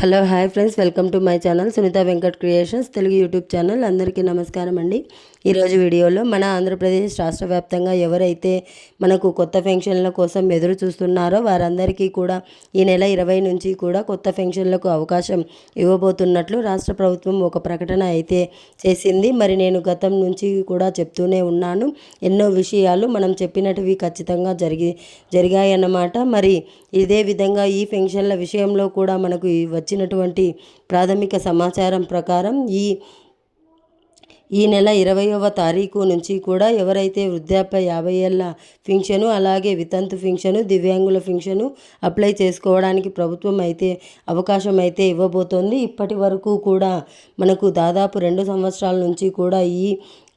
Hello hi friends. Welcome to my channel Sunitha Venkat creations Telugu YouTube channel. అందరికీ నమస్కారం అండి. ఈరోజు వీడియోలో మన ఆంధ్రప్రదేశ్ రాష్ట్ర వ్యాప్తంగా ఎవరైతే మనకు కొత్త పెన్షన్ల కోసం ఎదురు చూస్తున్నారో వారందరికీ కూడా ఈ నెల ఇరవై నుంచి కూడా కొత్త పెన్షన్లకు అవకాశం ఇవ్వబోతున్నట్లు రాష్ట్ర ప్రభుత్వం ఒక ప్రకటన అయితే చేసింది. మరి నేను గతం నుంచి కూడా చెప్తూనే ఉన్నాను. ఎన్నో విషయాలు మనం చెప్పినటివి ఖచ్చితంగా జరిగి జరిగాయన్నమాట. మరి ఇదే విధంగా ఈ పెన్షన్ల విషయంలో కూడా మనకు వచ్చినటువంటి ప్రాథమిక సమాచారం ప్రకారం ఈ ఈ నెల ఇరవయవ తారీఖు నుంచి కూడా ఎవరైతే వృద్ధాప్య యాభై ఏళ్ళ ఫింక్షను అలాగే వితంతు ఫింక్షను దివ్యాంగుల ఫింక్షను అప్లై చేసుకోవడానికి ప్రభుత్వం అయితే అవకాశం అయితే ఇవ్వబోతోంది. ఇప్పటి వరకు కూడా మనకు దాదాపు రెండు సంవత్సరాల నుంచి కూడా ఈ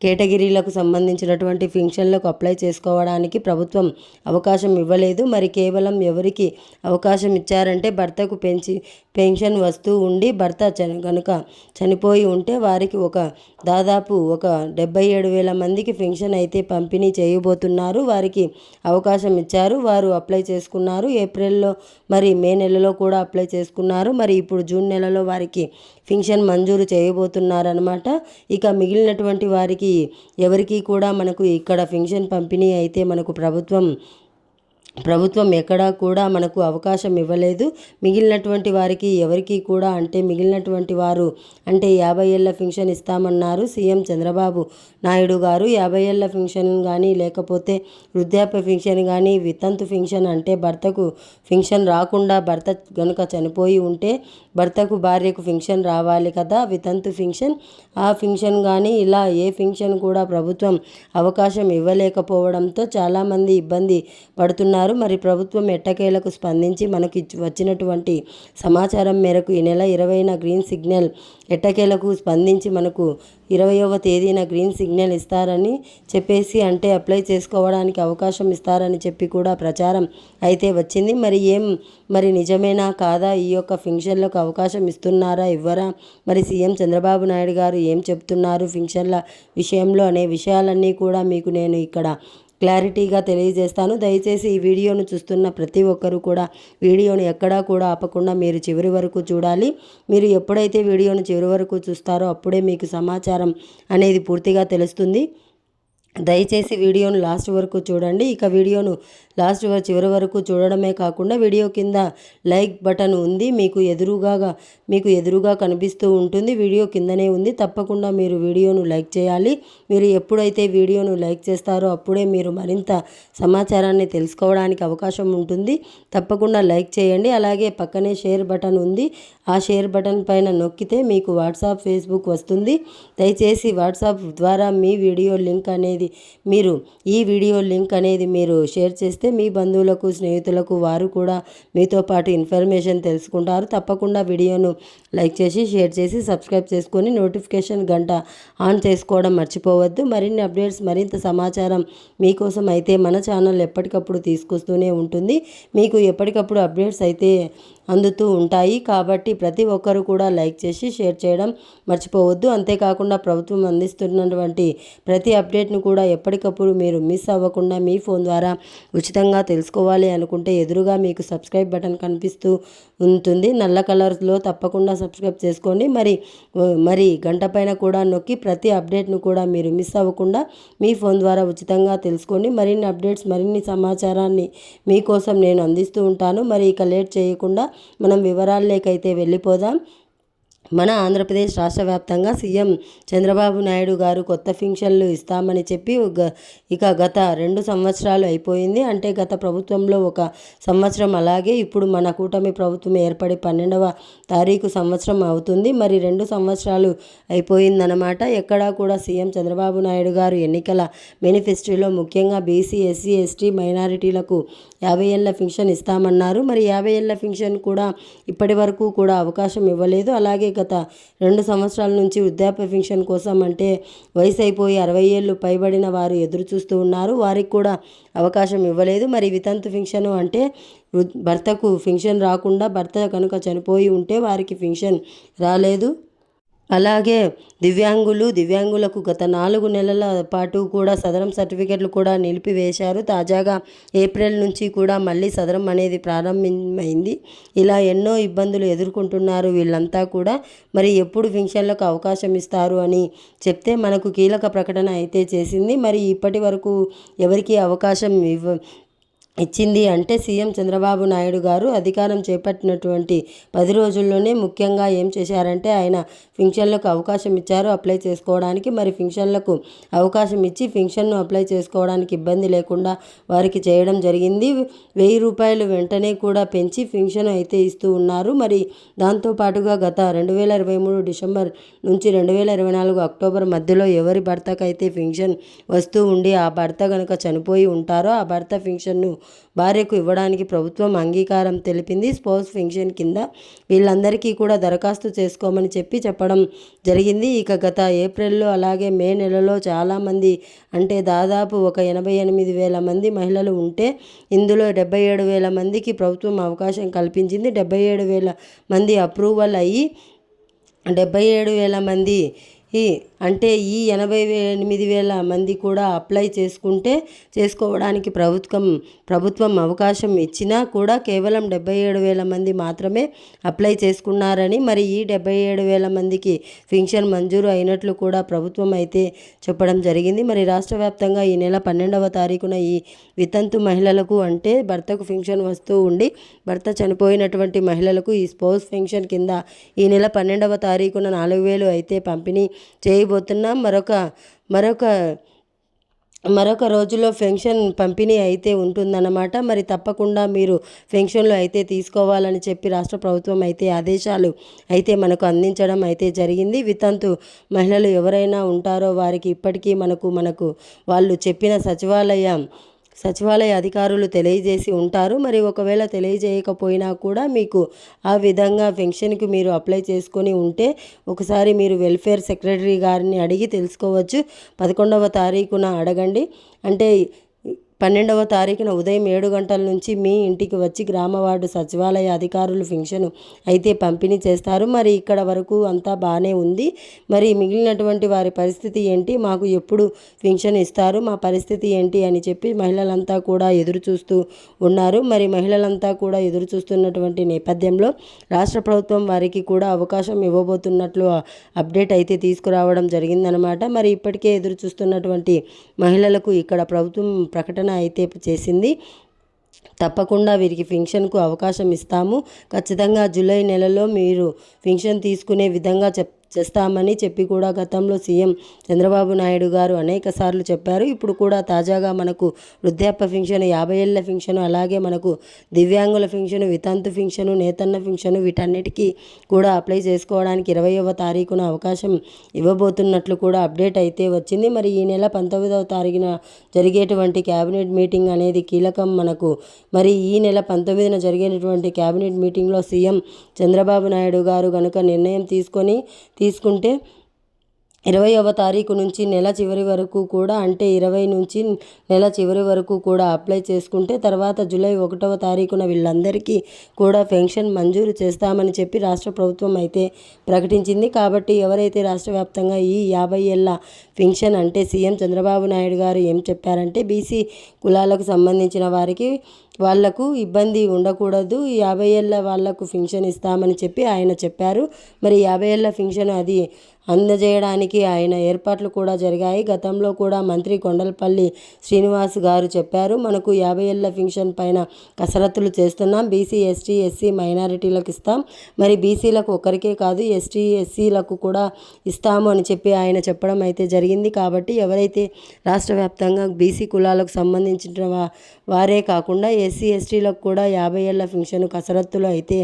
కేటగిరీలకు సంబంధించినటువంటి ఫింక్షన్లకు అప్లై చేసుకోవడానికి ప్రభుత్వం అవకాశం ఇవ్వలేదు. మరి కేవలం ఎవరికి అవకాశం ఇచ్చారంటే భర్తకు పెంచి పెన్షన్ వస్తూ ఉండి భర్త చని కనుక చనిపోయి ఉంటే వారికి ఒక దాదాపు ఒక డెబ్బై ఏడు వేల మందికి పెన్షన్ అయితే పంపిణీ చేయబోతున్నారు. వారికి అవకాశం ఇచ్చారు. వారు అప్లై చేసుకున్నారు. ఏప్రిల్లో మరి మే నెలలో కూడా అప్లై చేసుకున్నారు. మరి ఇప్పుడు జూన్ నెలలో వారికి పెన్షన్ మంజూరు చేయబోతున్నారనమాట ఇక మిగిలినటువంటి వారికి ఎవరికి కూడా మనకు ఇక్కడ పెన్షన్ పంపిణీ అయితే మనకు ప్రభుత్వం ప్రభుత్వం ఎక్కడా కూడా మనకు అవకాశం ఇవ్వలేదు. మిగిలినటువంటి వారికి ఎవరికి కూడా అంటే మిగిలినటువంటి వారు అంటే యాభై ఏళ్ళ ఫింక్షన్ ఇస్తామన్నారు సీఎం చంద్రబాబు నాయుడు గారు. యాభై ఏళ్ళ ఫింక్షన్ కానీ లేకపోతే వృద్ధాప్య ఫింక్షన్ కానీ వితంతు పెన్షన్ అంటే భర్తకు ఫింక్షన్ రాకుండా భర్త గనుక చనిపోయి ఉంటే భర్తకు భార్యకు ఫింక్షన్ రావాలి కదా వితంతు ఫింక్షన్ ఆ ఫింక్షన్ కానీ ఇలా ఏ పెన్షన్ కూడా ప్రభుత్వం అవకాశం ఇవ్వలేకపోవడంతో చాలామంది ఇబ్బంది పడుతున్నారు. అన్నారు మరి ప్రభుత్వం ఎట్టకేలకు స్పందించి మనకి వచ్చినటువంటి సమాచారం మేరకు ఈ నెల ఇరవైన గ్రీన్ సిగ్నల్ ఎట్టకేలకు స్పందించి మనకు ఇరవయవ తేదీన గ్రీన్ సిగ్నల్ ఇస్తారని చెప్పేసి అంటే అప్లై చేసుకోవడానికి అవకాశం ఇస్తారని చెప్పి కూడా ప్రచారం అయితే వచ్చింది. మరి ఏం మరి నిజమేనా కాదా? ఈ యొక్క ఫింక్షన్లకు అవకాశం ఇస్తున్నారా? ఇవ్వరా? మరి సీఎం చంద్రబాబు నాయుడు గారు ఏం చెప్తున్నారు? ఫింక్షన్ల విషయంలో అనే విషయాలన్నీ కూడా మీకు నేను ఇక్కడ క్లారిటీగా తెలియజేస్తాను. దయచేసి ఈ వీడియోను చూస్తున్న ప్రతి ఒక్కరూ కూడా వీడియోను ఎక్కడా కూడా ఆపకుండా మీరు చివరి వరకు చూడాలి. మీరు ఎప్పుడైతే వీడియోను చివరి వరకు చూస్తారో అప్పుడే మీకు సమాచారం అనేది పూర్తిగా తెలుస్తుంది. దయచేసి వీడియోను లాస్ట్ వరకు చూడండి. ఇక వీడియోను లాస్ట్ చివరి వరకు చూడడమే కాకుండా వీడియో కింద లైక్ బటన్ ఉంది. మీకు ఎదురుగా మీకు ఎదురుగా కనిపిస్తూ ఉంటుంది. వీడియో కిందనే ఉంది. తప్పకుండా మీరు వీడియోను లైక్ చేయాలి. మీరు ఎప్పుడైతే వీడియోను లైక్ చేస్తారో అప్పుడే మీరు మరింత సమాచారాన్ని తెలుసుకోవడానికి అవకాశం ఉంటుంది. తప్పకుండా లైక్ చేయండి. అలాగే పక్కనే షేర్ బటన్ ఉంది. ఆ షేర్ బటన్ పైన నొక్కితే మీకు వాట్సాప్ ఫేస్బుక్ వస్తుంది. దయచేసి వాట్సాప్ ద్వారా మీ వీడియో లింక్ అనేది అనేది మీరు ఈ వీడియో లింక్ అనేది మీరు షేర్ చేస్తే మీ బంధువులకు స్నేహితులకు వారు కూడా మీతో పాటు ఇన్ఫర్మేషన్ తెలుసుకుంటారు. తప్పకుండా వీడియోను లైక్ చేసి షేర్ చేసి సబ్స్క్రైబ్ చేసుకొని నోటిఫికేషన్ గంట ఆన్ చేసుకోవడం మర్చిపోవద్దు. మరిన్ని అప్డేట్స్ మరింత సమాచారం మీకోసం అయితే మన ఛానల్ ఎప్పటికప్పుడు తీసుకొస్తూనే ఉంటుంది. మీకు ఎప్పటికప్పుడు అప్డేట్స్ అయితే అందుతూ ఉంటాయి. కాబట్టి ప్రతి ఒక్కరు కూడా లైక్ చేసి షేర్ చేయడం మర్చిపోవద్దు. అంతేకాకుండా ప్రభుత్వం అందిస్తున్నటువంటి ప్రతి అప్డేట్ను కూడా ఎప్పటికప్పుడు మీరు మిస్ అవ్వకుండా మీ ఫోన్ ద్వారా ఉచితంగా తెలుసుకోవాలి అనుకుంటే ఎదురుగా మీకు సబ్స్క్రైబ్ బటన్ కనిపిస్తూ ఉంటుంది. నల్ల కలర్లో తప్పకుండా సబ్స్క్రైబ్ చేసుకోండి. మరి మరి గంట పైన కూడా నొక్కి ప్రతి అప్డేట్ను కూడా మీరు మిస్ అవ్వకుండా మీ ఫోన్ ద్వారా ఉచితంగా తెలుసుకోండి. మరిన్ని అప్డేట్స్ మరిన్ని సమాచారాన్ని మీకోసం నేను అందిస్తూ ఉంటాను. మరి ఇక లేట్ చేయకుండా మనం వివరాల్లోకైతే వెళ్ళిపోదాం. మన ఆంధ్రప్రదేశ్ రాష్ట్ర వ్యాప్తంగా సీఎం చంద్రబాబు నాయుడు గారు కొత్త ఫింక్షన్లు ఇస్తామని చెప్పి ఇక గత రెండు సంవత్సరాలు అయిపోయింది. అంటే గత ప్రభుత్వంలో ఒక సంవత్సరం అలాగే ఇప్పుడు మన కూటమి ప్రభుత్వం ఏర్పడి పన్నెండవ తారీఖు సంవత్సరం అవుతుంది. మరి రెండు సంవత్సరాలు అయిపోయిందనమాట ఎక్కడా కూడా సీఎం చంద్రబాబు నాయుడు గారు ఎన్నికల మేనిఫెస్టోలో ముఖ్యంగా బీసీ ఎస్సీ ఎస్టీ మైనారిటీలకు యాభై ఏళ్ళ ఫింక్షన్ ఇస్తామన్నారు. మరి యాభై ఏళ్ళ ఫింక్షన్ కూడా ఇప్పటి వరకు కూడా అవకాశం ఇవ్వలేదు. అలాగే గత రెండు సంవత్సరాల నుంచి వృద్ధాప్య పెన్షన్ కోసం అంటే వయసు అయిపోయి అరవై ఏళ్ళు పైబడిన వారు ఎదురు చూస్తూ ఉన్నారు. వారికి కూడా అవకాశం ఇవ్వలేదు. మరి వితంతు పెన్షన్ అంటే భర్తకు ఫింక్షన్ రాకుండా భర్త కనుక చనిపోయి ఉంటే వారికి ఫింక్షన్ రాలేదు. అలాగే దివ్యాంగులు దివ్యాంగులకు గత నాలుగు నెలల పాటు కూడా సదరం సర్టిఫికెట్లు కూడా నిలిపివేశారు. తాజాగా ఏప్రిల్ నుంచి కూడా మళ్ళీ సదరం అనేది ప్రారంభమైంది. ఇలా ఎన్నో ఇబ్బందులు ఎదుర్కొంటున్నారు వీళ్ళంతా కూడా. మరి ఎప్పుడు ఫింక్షన్లకు అవకాశం ఇస్తారు అని చెప్తే మనకు కీలక ప్రకటన అయితే చేసింది. మరి ఇప్పటి వరకు ఎవరికి అవకాశం ఇవ్వ ఇచ్చింది అంటే సీఎం చంద్రబాబు నాయుడు గారు. అధికారం చేపట్టినటువంటి పది రోజుల్లోనే ముఖ్యంగా ఏం చేశారంటే ఆయన ఫింక్షన్లకు అవకాశం ఇచ్చారు అప్లై చేసుకోవడానికి. మరి ఫింక్షన్లకు అవకాశం ఇచ్చి ఫింక్షన్ను అప్లై చేసుకోవడానికి ఇబ్బంది లేకుండా వారికి చేయడం జరిగింది. వెయ్యి రూపాయలు వెంటనే కూడా పెంచి ఫింక్షన్ అయితే ఇస్తూ ఉన్నారు. మరి దాంతోపాటుగా గత రెండు వేల ఇరవై మూడు డిసెంబర్ నుంచి రెండు వేల ఇరవై నాలుగు అక్టోబర్ మధ్యలో ఎవరి భర్తకైతే ఫింక్షన్ వస్తూ ఉండి ఆ భర్త కనుక చనిపోయి ఉంటారో ఆ భర్త ఫింక్షన్ను భార్యకు ఇవ్వడానికి ప్రభుత్వం అంగీకారం తెలిపింది. స్పోర్ట్స్ ఫింక్షన్ కింద వీళ్ళందరికీ కూడా దరఖాస్తు చేసుకోమని చెప్పి చెప్పడం జరిగింది. ఇక గత ఏప్రిల్లో అలాగే మే నెలలో చాలామంది అంటే దాదాపు ఒక ఎనభై ఎనిమిది వేల మంది మహిళలు ఉంటే ఇందులో డెబ్బై ఏడు వేల మందికి ప్రభుత్వం అవకాశం కల్పించింది. డెబ్బై ఏడు వేల మంది అప్రూవల్ అయ్యి డెబ్బై ఏడు వేల మంది ఈ అంటే ఈ ఎనభై ఎనిమిది వేల మంది కూడా అప్లై చేసుకుంటే చేసుకోవడానికి ప్రభుత్వం ప్రభుత్వం అవకాశం ఇచ్చినా కూడా కేవలం డెబ్బై ఏడు వేల మంది మాత్రమే అప్లై చేసుకున్నారని మరి ఈ డెబ్బై ఏడు వేల మందికి పింఛన్ మంజూరు అయినట్లు కూడా ప్రభుత్వం అయితే చెప్పడం జరిగింది. మరి రాష్ట్ర వ్యాప్తంగా ఈ నెల పన్నెండవ తారీఖున ఈ వితంతు మహిళలకు అంటే భర్తకు ఫింక్షన్ వస్తూ ఉండి భర్త చనిపోయినటువంటి మహిళలకు ఈ స్పోర్ట్స్ ఫింక్షన్ కింద ఈ నెల పన్నెండవ తారీఖున నాలుగు వేలు అయితే పంపిణీ చేయబోతున్నాం మరొక మరొక మరొక రోజులో ఫెన్షన్ పంపిణీ అయితే ఉంటుందన్నమాట. మరి తప్పకుండా మీరు ఫెన్షన్లు అయితే తీసుకోవాలని చెప్పి రాష్ట్ర ప్రభుత్వం అయితే ఆదేశాలు అయితే మనకు అందించడం అయితే జరిగింది. వితంతు మహిళలు ఎవరైనా ఉంటారో వారికి ఇప్పటికీ మనకు మనకు వాళ్ళు చెప్పిన సచివాలయం సచివాలయ అధికారులు తెలియజేసి ఉంటారు. మరి ఒకవేళ తెలియజేయకపోయినా కూడా మీకు ఆ విధంగా పెన్షన్కి మీరు అప్లై చేసుకొని ఉంటే ఒకసారి మీరు వెల్ఫేర్ సెక్రటరీ గారిని అడిగి తెలుసుకోవచ్చు. పదకొండవ తారీఖున అడగండి. అంటే పన్నెండవ తారీఖున ఉదయం ఏడు గంటల నుంచి మీ ఇంటికి వచ్చి గ్రామ వార్డు సచివాలయ అధికారులు ఫింక్షన్ అయితే పంపిణీ చేస్తారు. మరి ఇక్కడ వరకు అంతా బాగానే ఉంది. మరి మిగిలినటువంటి వారి పరిస్థితి ఏంటి? మాకు ఎప్పుడు ఫింక్షన్ ఇస్తారు? మా పరిస్థితి ఏంటి అని చెప్పి మహిళలంతా కూడా ఎదురు చూస్తూ ఉన్నారు. మరి మహిళలంతా కూడా ఎదురు చూస్తున్నటువంటి నేపథ్యంలో రాష్ట్ర ప్రభుత్వం వారికి కూడా అవకాశం ఇవ్వబోతున్నట్లు అప్డేట్ అయితే తీసుకురావడం జరిగిందనమాట. మరి ఇప్పటికే ఎదురు చూస్తున్నటువంటి మహిళలకు ఇక్కడ ప్రభుత్వం ప్రకటన అయితే చేసింది. తప్పకుండా వీరికి ఫింక్షన్కు అవకాశం ఇస్తాము. ఖచ్చితంగా జూలై నెలలో మీరు ఫింక్షన్ తీసుకునే విధంగా చెప్ చేస్తామని చెప్పి కూడా గతంలో సీఎం చంద్రబాబు నాయుడు గారు అనేక సార్లు చెప్పారు. ఇప్పుడు కూడా తాజాగా మనకు వృద్ధాప్య ఫింక్షన్ యాభై ఏళ్ళ ఫింక్షన్ అలాగే మనకు దివ్యాంగుల ఫింక్షన్ వితంతు ఫింక్షన్ నేతన్న ఫింక్షన్ వీటన్నిటికీ కూడా అప్లై చేసుకోవడానికి ఇరవైవ తారీఖున అవకాశం ఇవ్వబోతున్నట్లు కూడా అప్డేట్ అయితే వచ్చింది. మరి ఈ నెల పంతొమ్మిదవ తారీఖున జరిగేటువంటి క్యాబినెట్ మీటింగ్ అనేది కీలకం మనకు. మరి ఈ నెల పంతొమ్మిదిన జరిగినటువంటి క్యాబినెట్ మీటింగ్లో సీఎం చంద్రబాబు నాయుడు గారు కనుక నిర్ణయం తీసుకొని తీసుకుంటే ఇరవైవ తారీఖు నుంచి నెల చివరి వరకు కూడా అంటే ఇరవై నుంచి నెల చివరి వరకు కూడా అప్లై చేసుకుంటే తర్వాత జూలై ఒకటవ తారీఖున వీళ్ళందరికీ కూడా పెన్షన్ మంజూరు చేస్తామని చెప్పి రాష్ట్ర ప్రభుత్వం అయితే ప్రకటించింది. కాబట్టి ఎవరైతే రాష్ట్ర వ్యాప్తంగా ఈ యాభై ఏళ్ళ పెన్షన్ అంటే సీఎం చంద్రబాబు నాయుడు గారు ఏం చెప్పారంటే బీసీ కులాలకు సంబంధించిన వారికి వాళ్ళకు ఇబ్బంది ఉండకూడదు. యాభై ఏళ్ళ వాళ్ళకు ఫింక్షన్ ఇస్తామని చెప్పి ఆయన చెప్పారు. మరి యాభై ఏళ్ళ ఫింక్షన్ అది అందజేయడానికి ఆయన ఏర్పాట్లు కూడా జరిగాయి. గతంలో కూడా మంత్రి కొండలపల్లి శ్రీనివాస్ గారు చెప్పారు మనకు యాభై ఏళ్ళ ఫింక్షన్ పైన కసరత్తులు చేస్తున్నాం. బీసీ ఎస్టీ ఎస్సీ మైనారిటీలకు ఇస్తాం. మరి బీసీలకు ఒక్కరికే కాదు ఎస్టీ ఎస్సీలకు కూడా ఇస్తాము అని చెప్పి ఆయన చెప్పడం అయితే జరిగింది. కాబట్టి ఎవరైతే రాష్ట్ర వ్యాప్తంగా బీసీ కులాలకు సంబంధించిన వారే కాకుండా ఎస్సీ ఎస్టీలకు కూడా యాభై ఏళ్ళ ఫింక్షన్ కసరత్తులు అయితే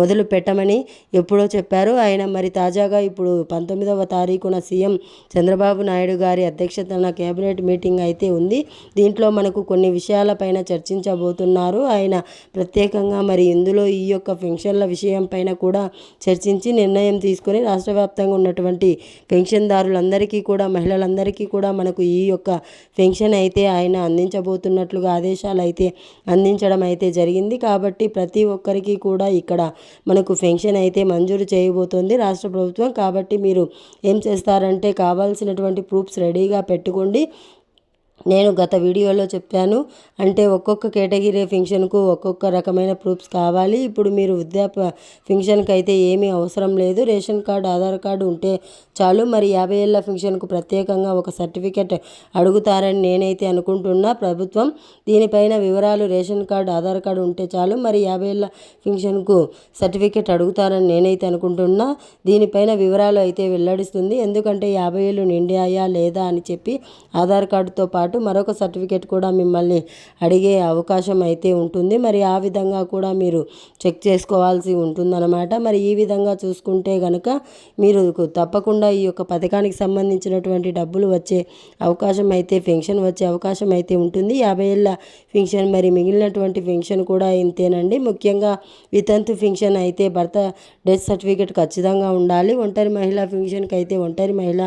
మొదలు పెట్టమని ఎప్పుడో చెప్పారు. ఆయన మరి తాజాగా ఇప్పుడు పంతొమ్మిదవ తారీఖున సీఎం చంద్రబాబు నాయుడు గారి అధ్యక్షతన కేబినెట్ మీటింగ్ అయితే ఉంది. దీంట్లో మనకు కొన్ని విషయాలపైన చర్చించబోతున్నారు. ఆయన ప్రత్యేకంగా మరి ఇందులో ఈ యొక్క పెన్షన్ల విషయం పైన కూడా చర్చించి నిర్ణయం తీసుకొని రాష్ట్ర వ్యాప్తంగా ఉన్నటువంటి పెన్షన్దారులందరికీ కూడా మహిళలందరికీ కూడా మనకు ఈ యొక్క పెన్షన్ అయితే ఆయన అందించబోతున్నట్లుగా ఆదేశాలు అయితే అంది అందించడం అయితే జరిగింది. కాబట్టి ప్రతి ఒక్కరికి కూడా ఇక్కడ మనకు పెన్షన్ అయితే మంజూరు చేయబోతోంది రాష్ట్ర ప్రభుత్వం. కాబట్టి మీరు ఏం చేస్తారంటే కావాల్సినటువంటి ప్రూఫ్స్ రెడీగా పెట్టుకోండి. నేను గత వీడియోలో చెప్పాను అంటే ఒక్కొక్క కేటగిరీ ఫింక్షన్కు ఒక్కొక్క రకమైన ప్రూఫ్స్ కావాలి. ఇప్పుడు మీరు వృద్ధాప్య ఫింక్షన్కి అయితే ఏమీ అవసరం లేదు. రేషన్ కార్డు ఆధార్ కార్డు ఉంటే చాలు. మరి యాభై ఏళ్ళ ఫింక్షన్కు ప్రత్యేకంగా ఒక సర్టిఫికెట్ అడుగుతారని నేనైతే అనుకుంటున్నా ప్రభుత్వం. దీనిపైన వివరాలు రేషన్ కార్డు ఆధార్ కార్డు ఉంటే చాలు. మరి యాభై ఏళ్ళ ఫింక్షన్కు సర్టిఫికెట్ అడుగుతారని నేనైతే అనుకుంటున్నా. దీనిపైన వివరాలు అయితే వెల్లడిస్తుంది. ఎందుకంటే యాభై ఏళ్ళు నిండాయా లేదా అని చెప్పి ఆధార్ కార్డుతో పాటు పాటు మరొక సర్టిఫికేట్ కూడా మిమ్మల్ని అడిగే అవకాశం అయితే ఉంటుంది. మరి ఆ విధంగా కూడా మీరు చెక్ చేసుకోవాల్సి ఉంటుందన్నమాట. మరి ఈ విధంగా చూసుకుంటే కనుక మీరు తప్పకుండా ఈ యొక్క పథకానికి సంబంధించినటువంటి డబ్బులు వచ్చే అవకాశం అయితే పెన్షన్ వచ్చే అవకాశం అయితే ఉంటుంది. యాభై ఏళ్ళ పెన్షన్ మరి మిగిలినటువంటి పెన్షన్ కూడా ఇంతేనండి. ముఖ్యంగా వితంతు పెన్షన్ అయితే భర్త డెత్ సర్టిఫికేట్ ఖచ్చితంగా ఉండాలి. ఒంటరి మహిళ పెన్షన్కి అయితే ఒంటరి మహిళ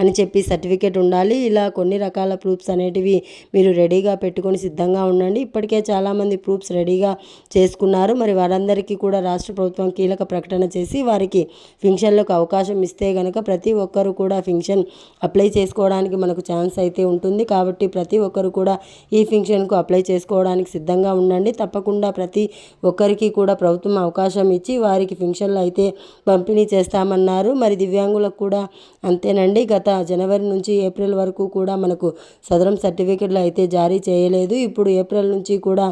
అని చెప్పి సర్టిఫికేట్ ఉండాలి. ఇలా కొన్ని రకాల ప్రూఫ్స్ అనేటివి మీరు రెడీగా పెట్టుకొని సిద్ధంగా ఉండండి. ఇప్పటికే చాలామంది ప్రూఫ్స్ రెడీగా చేసుకున్నారు. మరి వారందరికీ కూడా రాష్ట్ర ప్రభుత్వం కీలక ప్రకటన చేసి వారికి ఫింక్షన్లకు అవకాశం ఇస్తే కనుక ప్రతి ఒక్కరు కూడా ఫింక్షన్ అప్లై చేసుకోవడానికి మనకు ఛాన్స్ అయితే ఉంటుంది. కాబట్టి ప్రతి ఒక్కరు కూడా ఈ ఫింక్షన్కు అప్లై చేసుకోవడానికి సిద్ధంగా ఉండండి. తప్పకుండా ప్రతి ఒక్కరికి కూడా ప్రభుత్వం అవకాశం ఇచ్చి వారికి ఫింక్షన్లు అయితే పంపిణీ చేస్తామన్నారు. మరి దివ్యాంగులకు కూడా అంతేనండి. గత జనవరి నుంచి ఏప్రిల్ వరకు కూడా మనకు సదరం సదరం సర్టిఫికెట్లు అయితే జారీ చేయలేదు. ఇప్పుడు ఏప్రిల్ నుంచి కూడా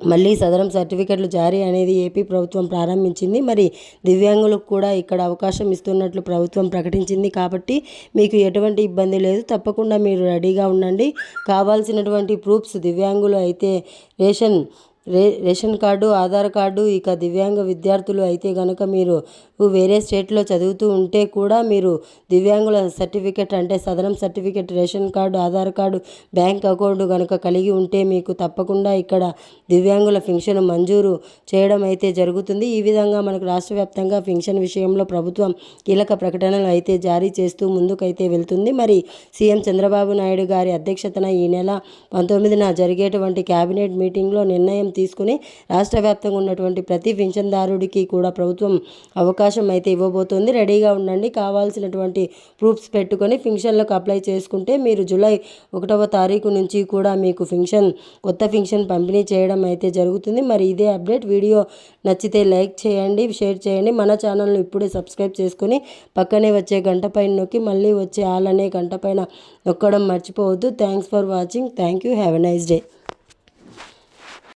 మళ్ళీ సదరం సర్టిఫికెట్లు జారీ అనేది ఏపీ ప్రభుత్వం ప్రారంభించింది. మరి దివ్యాంగులకు కూడా ఇక్కడ అవకాశం ఇస్తున్నట్లు ప్రభుత్వం ప్రకటించింది కాబట్టి మీకు ఎటువంటి ఇబ్బంది లేదు. తప్పకుండా మీరు రెడీగా ఉండండి. కావాల్సినటువంటి ప్రూఫ్స్ దివ్యాంగులు అయితే రేషన్ రే రేషన్ కార్డు ఆధార్ కార్డు ఇక దివ్యాంగ విద్యార్థులు అయితే కనుక మీరు వేరే స్టేట్లో చదువుతూ ఉంటే కూడా మీరు దివ్యాంగుల సర్టిఫికెట్ అంటే సదనం certificate ration card Aadhaar card bank account కనుక కలిగి ఉంటే మీకు తప్పకుండా ఇక్కడ దివ్యాంగుల ఫింక్షన్ మంజూరు చేయడం అయితే జరుగుతుంది. ఈ విధంగా మనకు రాష్ట్ర వ్యాప్తంగా ఫింక్షన్ విషయంలో ప్రభుత్వం కీలక ప్రకటనలు అయితే జారీ చేస్తూ ముందుకైతే వెళ్తుంది. మరి సీఎం చంద్రబాబు నాయుడు గారి అధ్యక్షతన ఈ నెల పంతొమ్మిదిన జరిగేటువంటి కేబినెట్ మీటింగ్లో నిర్ణయం తీసుకుని రాష్ట్ర వ్యాప్తంగా ఉన్నటువంటి ప్రతి పింఛన్దారుడికి కూడా ప్రభుత్వం అవకాశం అయితే ఇవ్వబోతోంది. రెడీగా ఉండండి. కావాల్సినటువంటి ప్రూఫ్స్ పెట్టుకొని ఫింక్షన్లకు అప్లై చేసుకుంటే మీరు జూలై ఒకటవ తారీఖు నుంచి కూడా మీకు ఫింక్షన్ కొత్త ఫింక్షన్ పంపిణీ చేయడం అయితే జరుగుతుంది. మరి ఇదే అప్డేట్. వీడియో నచ్చితే లైక్ చేయండి షేర్ చేయండి. మన ఛానల్ను ఇప్పుడే సబ్స్క్రైబ్ చేసుకొని పక్కనే వచ్చే గంట పైన నొక్కి మళ్ళీ వచ్చే ఆల్ అనే గంట పైన నొక్కడం మర్చిపోవద్దు. Thanks for watching. Thank you. Have a nice day.